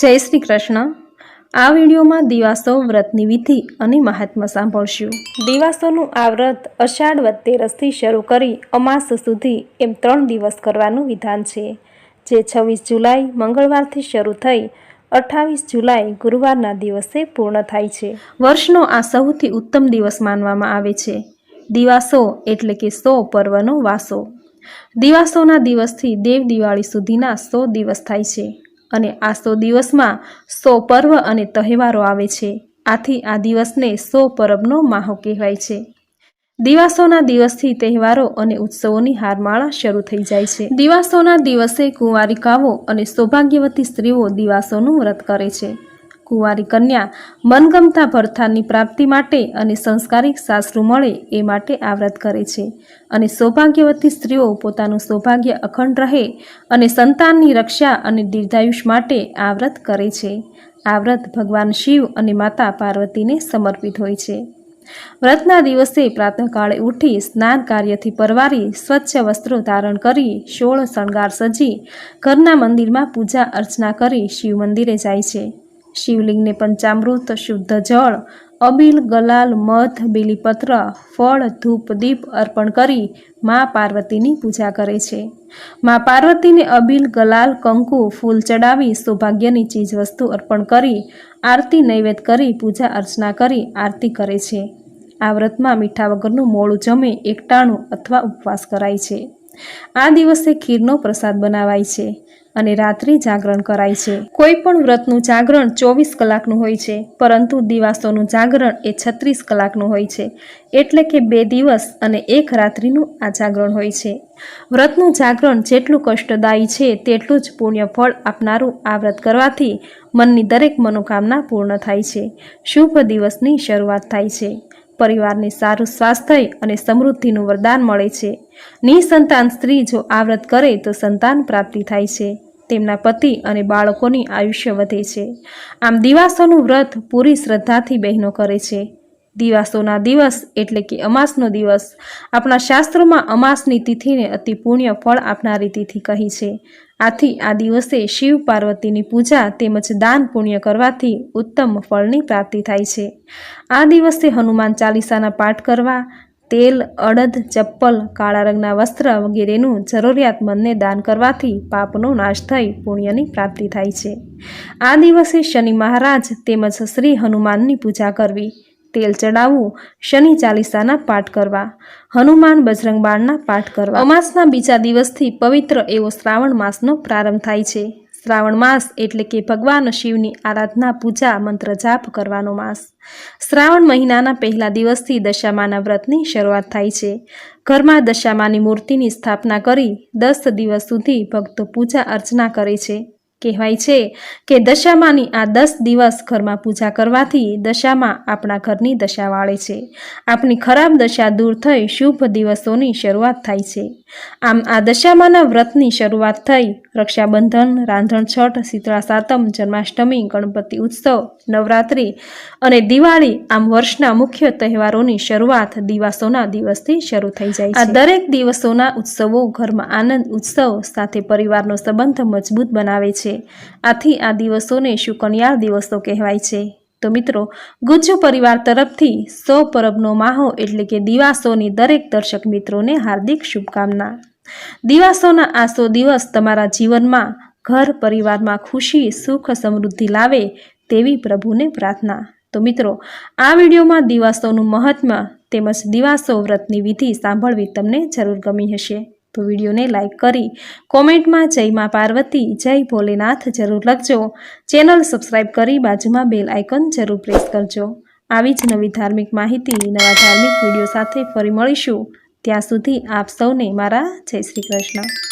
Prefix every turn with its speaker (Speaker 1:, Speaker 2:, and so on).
Speaker 1: જય શ્રી કૃષ્ણ. આ વિડીયોમાં દિવાસો વ્રતની વિધિ અને મહાત્મા સાંભળશું. દિવાસોનું આ વ્રત અષાઢ વત્તેરસથી શરૂ કરી અમાસ સુધી એમ ત્રણ દિવસ કરવાનું વિધાન છે. જે છવ્વીસ જુલાઈ મંગળવારથી શરૂ થઈ અઠ્ઠાવીસ જુલાઈ ગુરુવારના દિવસે પૂર્ણ થાય છે. વર્ષનો આ સૌથી ઉત્તમ દિવસ માનવામાં આવે છે. દિવાસો એટલે કે સો પર્વનો વાસો. દિવાસોના દિવસથી દેવ દિવાળી સુધીના સો દિવસ થાય છે. અને આ સો દિવસમાં સો પર્વ અને તહેવારો આવે છે. આથી આ દિવસને સો પર્વનો માહો કહેવાય છે. દિવાસોના દિવસથી તહેવારો અને ઉત્સવોની હારમાળા શરૂ થઈ જાય છે. દિવાસોના દિવસે કુંવારિકાઓ અને સૌભાગ્યવતી સ્ત્રીઓ દિવાસોનું વ્રત કરે છે. કુંવારી કન્યા મનગમતા ભરથારની પ્રાપ્તિ માટે અને સંસ્કારિક સાસરું મળે એ માટે આ વ્રત કરે છે. અને સૌભાગ્યવતી સ્ત્રીઓ પોતાનું સૌભાગ્ય અખંડ રહે અને સંતાનની રક્ષા અને દીર્ઘાયુષ માટે આ વ્રત કરે છે. આ વ્રત ભગવાન શિવ અને માતા પાર્વતીને સમર્પિત હોય છે. વ્રતના દિવસે પ્રાતઃકાળે ઉઠી સ્નાન કાર્યથી પરવારી સ્વચ્છ વસ્ત્રો ધારણ કરી સોળ શણગાર સજી ઘરના મંદિરમાં પૂજા અર્ચના કરી શિવ મંદિરે જાય છે. શિવલિંગને પંચામૃત શુદ્ધ જળ, અબીલ, ગલાલ, મધ, બીલીપત્ર, ફળ, ધૂપ, દીપ અર્પણ કરી મા પાર્વતીની પૂજા કરે છે. મા પાર્વતીને અબીલ, ગલાલ, કંકુ, ફૂલ ચડાવી સૌભાગ્યની ચીજવસ્તુ અર્પણ કરી, આરતી નૈવેદ્ય કરી, પૂજા અર્ચના કરી, આરતી કરે છે. આ વ્રતમાં મીઠા વગરનું મોડું જમે, એકટાણું અથવા ઉપવાસ કરાય છે. આ દિવસે ખીરનો પ્રસાદ બનાવાય છે અને રાત્રિ જાગરણ કરાય છે. કોઈ પણ વ્રતનું જાગરણ ચોવીસ કલાકનું હોય છે, પરંતુ દિવાસોનું જાગરણ એ છત્રીસ કલાકનું હોય છે, એટલે કે બે દિવસ અને એક રાત્રિનું આ જાગરણ હોય છે. વ્રતનું જાગરણ જેટલું કષ્ટદાયી છે, તેટલું જ પુણ્ય ફળ આપનારું આ વ્રત કરવાથી મનની દરેક મનોકામના પૂર્ણ થાય છે. શુભ દિવસની શરૂઆત થાય છે. પરિવારને સારું સ્વાસ્થ્ય અને સમૃદ્ધિનું વરદાન મળે છે. નિસંતાન સ્ત્રી જો આ વ્રત કરે તો સંતાન પ્રાપ્તિ થાય છે. તેમના પતિ અને બાળકોની આયુષ્ય વધે છે. આમ દિવાસોનું વ્રત પૂરી શ્રદ્ધાથી બહેનો કરે છે. દિવાસોના દિવસ એટલે કે અમાસનો દિવસ આપણા શાસ્ત્રોમાં અમાસની તિથિને અતિ પુણ્ય ફળ આપનારી તિથિ કહી છે. આથી આ દિવસે શિવ પાર્વતીની પૂજા તેમજ દાન પુણ્ય કરવાથી ઉત્તમ ફળની પ્રાપ્તિ થાય છે. આ દિવસે હનુમાન ચાલીસાના પાઠ કરવા તેલ, અડદ, ચપ્પલ, કાળા રંગના વસ્ત્ર વગેરેનું જરૂરિયાતમંદને દાન કરવાથી પાપનો નાશ થઈ પુણ્યની પ્રાપ્તિ થાય છે. આ દિવસે શનિ મહારાજ તેમજ શ્રી હનુમાનની પૂજા કરવી, તેલ ચડાવવું, શનિ ચાલીસાના પાઠ કરવા, હનુમાન બજરંગ બાણના પાઠ કરવા. અમાસના બીજા દિવસથી પવિત્ર એવો શ્રાવણ માસનો પ્રારંભ થાય છે. શ્રાવણ માસ એટલે કે ભગવાન શિવની આરાધના, પૂજા, મંત્ર જાપ કરવાનો માસ. શ્રાવણ મહિનાના પહેલા દિવસથી દશામાના વ્રતની શરૂઆત થાય છે. ઘરમાં દશામાની મૂર્તિની સ્થાપના કરી દસ દિવસ સુધી ભક્તો પૂજા અર્ચના કરે છે. કહેવાય છે કે દશામાની આ દસ દિવસ ઘરમાં પૂજા કરવાથી દશામાં આપણા ઘરની દશા વાળે છે. આપણી ખરાબ દશા દૂર થઈ શુભ દિવસોની શરૂઆત થાય છે. આમ આ દશામાના વ્રતની શરૂઆત થઈ રક્ષાબંધન રાંધણ છઠ શીતળા સાતમ જન્માષ્ટમી ગણપતિ ઉત્સવ નવરાત્રિ અને દિવાળી આમ વર્ષના મુખ્ય તહેવારોની શરૂઆત દિવાસોના દિવસથી શરૂ થઈ જાય છે. આ દરેક દિવસોના ઉત્સવો ઘરમાં આનંદ ઉત્સવ સાથે પરિવારનો સંબંધ મજબૂત બનાવે છે. આથી આ દિવસોને શુકનિયાળ દિવસો કહેવાય છે. તો મિત્રો, ગુજ્જુ પરિવાર તરફથી સો પરબનો માહો એટલે કે દિવાસોની દરેક દર્શક મિત્રોને હાર્દિક શુભકામના. દિવાસોના આ સો દિવસ તમારા જીવનમાં ઘર પરિવારમાં ખુશી, સુખ, સમૃદ્ધિ લાવે તેવી પ્રભુને પ્રાર્થના. તો મિત્રો, આ વિડીયોમાં દિવાસોનું મહત્વ તેમજ દિવાસો વ્રતની વિધિ સાંભળવી તમને જરૂર ગમી હશે. તો વિડીયોને લાઇક કરી કોમેન્ટમાં જય મા પાર્વતી, જય ભોલેનાથ જરૂર લખજો. ચેનલ સબસ્ક્રાઈબ કરી બાજુમાં બેલ આઇકન જરૂર પ્રેસ કરજો. આવી જ નવી ધાર્મિક માહિતી, નવા ધાર્મિક વીડિયો સાથે ફરી મળીશું. ત્યાં સુધી આપ સૌને મારા જય શ્રી કૃષ્ણ.